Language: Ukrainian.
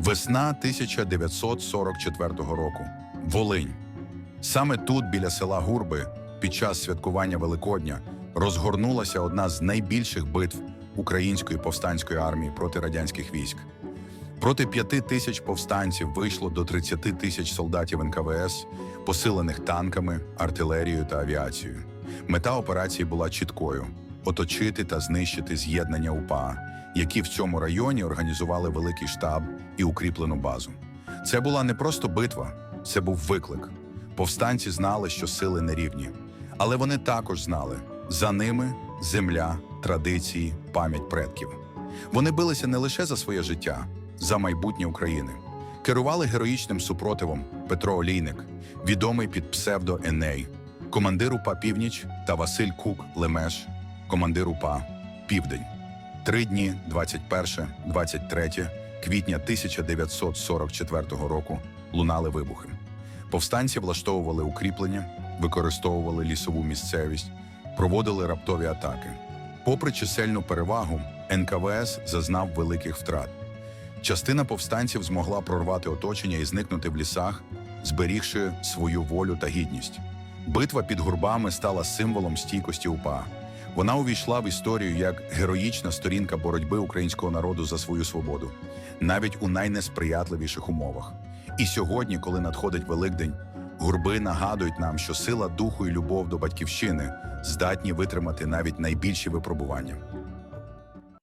Весна 1944 року. Волинь. Саме тут, біля села Гурби, під час святкування Великодня, розгорнулася одна з найбільших битв української повстанської армії проти радянських військ. Проти п'яти тисяч повстанців вийшло до 30 тисяч солдатів НКВС, посилених танками, артилерією та авіацією. Мета операції була чіткою: оточити та знищити з'єднання УПА, які в цьому районі організували великий штаб і укріплену базу. Це була не просто битва, це був виклик. Повстанці знали, що сили нерівні, але вони також знали за ними земля, традиції, пам'ять предків. Вони билися не лише за своє життя, за майбутнє України. Керували героїчним супротивом Петро Олійник, відомий під псевдо Еней, командир УПА Північ та Василь Кук Лемеш, командир УПА Південь. Три дні 21-23 квітня 1944 року лунали вибухи. Повстанці влаштовували укріплення, використовували лісову місцевість, проводили раптові атаки. Попри чисельну перевагу, НКВС зазнав великих втрат. Частина повстанців змогла прорвати оточення і зникнути в лісах, зберігши свою волю та гідність. Битва під гурбами стала символом стійкості УПА. Вона увійшла в історію як героїчна сторінка боротьби українського народу за свою свободу, навіть у найнесприятливіших умовах. І сьогодні, коли надходить Великдень, гурби нагадують нам, що сила духу і любов до батьківщини здатні витримати навіть найбільші випробування.